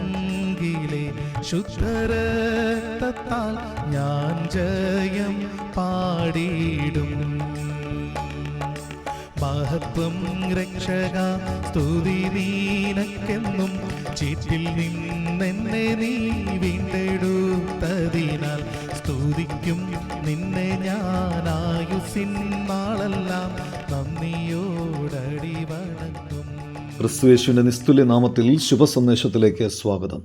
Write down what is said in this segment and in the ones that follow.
ചങ്കിലെ ശുദ്ധരത്താൽ ഞാൻ ജയം പാടിയിടും. മഹത്വം രക്ഷക സ്തുതി നീനക്കെന്നും ചീറ്റിൽ നിന്നെന്നെ നീ വീണ്ടെടുത്തതിനാൽ സ്തുതിക്കും നിന്നെ ഞാൻ ആയുസിൻ നാളെല്ലാം നന്ദിയോടടി ക്രിസ്തുയേശുവിന്റെ നിസ്തുല്യ നാമത്തിൽ ശുഭസന്ദേശത്തിലേക്ക് സ്വാഗതം.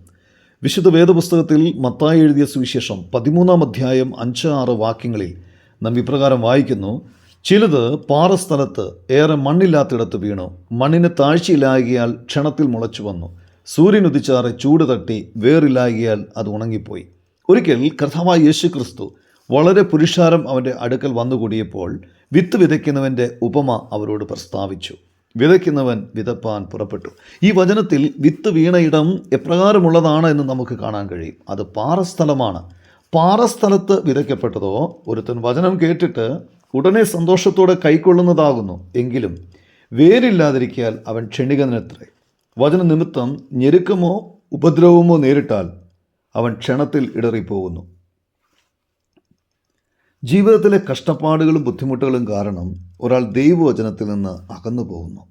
വിശുദ്ധ വേദപുസ്തകത്തിൽ മത്തായി എഴുതിയ സുവിശേഷം പതിമൂന്നാം അധ്യായം അഞ്ച് ആറ് വാക്യങ്ങളിൽ നാം ഇപ്രകാരം വായിക്കുന്നു ചിലത് പാറസ്ഥലത്ത് ഏറെ മണ്ണില്ലാത്തിടത്ത് വീണു. മണ്ണിന് താഴ്ചയിലാകിയാൽ ക്ഷണത്തിൽ മുളച്ചു വന്നു. സൂര്യൻ ഉദിച്ചാറെ ചൂട് തട്ടി വേറില്ലാകിയാൽ അത് ഉണങ്ങിപ്പോയി. ഒരിക്കൽ കർത്താവായ യേശു ക്രിസ്തു വളരെ പുരുഷാരം അവന്റെ അടുക്കൽ വന്നുകൂടിയപ്പോൾ വിത്ത് വിതയ്ക്കുന്നവന്റെ ഉപമ അവരോട് പ്രസ്താവിച്ചു. വിതയ്ക്കുന്നവൻ വിതപ്പാൻ പുറപ്പെട്ടു. ഈ വചനത്തിൽ വിത്ത് വീണയിടം എപ്രകാരമുള്ളതാണ് എന്ന് നമുക്ക് കാണാൻ കഴിയും. അത് പാറസ്ഥലമാണ്. പാറസ്ഥലത്ത് വിതയ്ക്കപ്പെട്ടതോ ഒരുത്തൻ വചനം കേട്ടിട്ട് ഉടനെ സന്തോഷത്തോടെ കൈക്കൊള്ളുന്നതാകുന്നു. എങ്കിലും വേരില്ലാതിരിക്കാൻ അവൻ ക്ഷണികനത്രേ. വചന നിമിത്തം ഞെരുക്കമോ ഉപദ്രവമോ നേരിട്ടാൽ അവൻ ക്ഷണത്തിൽ ഇടറിപ്പോകുന്നു. ജീവിതത്തിലെ കഷ്ടപ്പാടുകളും ബുദ്ധിമുട്ടുകളും കാരണം ഒരാൾ ദൈവവചനത്തിൽ നിന്ന് അകന്നു പോകുന്നു.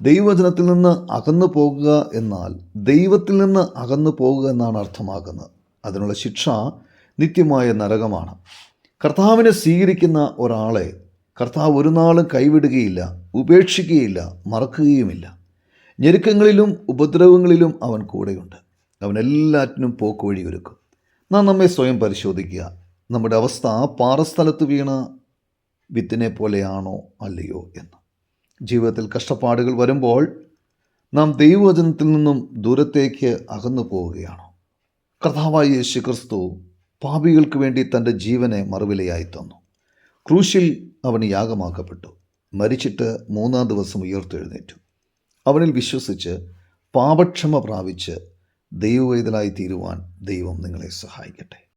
ദൈവവചനത്തിൽ നിന്ന് അകന്നു പോകുക എന്നാൽ ദൈവത്തിൽ നിന്ന് അകന്നു പോകുക എന്നാണ് അർത്ഥമാക്കുന്നത്. അതിനുള്ള ശിക്ഷ നിത്യമായ നരകമാണ്. കർത്താവിനെ സ്വീകരിക്കുന്ന ഒരാളെ കർത്താവ് ഒരു നാളും കൈവിടുകയില്ല ഉപേക്ഷിക്കുകയില്ല മറക്കുകയുമില്ല. ഞെരുക്കങ്ങളിലും ഉപദ്രവങ്ങളിലും അവൻ കൂടെയുണ്ട്. അവൻ എല്ലാറ്റിനും പോക്കുവഴി ഒരുക്കും നാം നമ്മെ സ്വയം പരിശോധിക്കുക. നമ്മുടെ അവസ്ഥ ആ പാറസ്ഥലത്ത് വീണ വിത്തിനെ പോലെയാണോ അല്ലയോ എന്ന്. ജീവിതത്തിൽ കഷ്ടപ്പാടുകൾ വരുമ്പോൾ നാം ദൈവവചനത്തിൽ നിന്നും ദൂരത്തേക്ക് അകന്നു പോവുകയാണോ? കർത്താവായ യേശു ക്രിസ്തു പാപികൾക്ക് വേണ്ടി തന്റെ ജീവനെ മറുവിലയായി തന്നു. ക്രൂശിൽ അവന് യാഗമാക്കപ്പെട്ടു. മരിച്ചിട്ട് മൂന്നാം ദിവസം ഉയർത്തെഴുന്നേറ്റു. അവനിൽ വിശ്വസിച്ച് പാപക്ഷമ പ്രാപിച്ച് ദൈവവേദലായി തീരുവാൻ ദൈവം നിങ്ങളെ സഹായിക്കട്ടെ.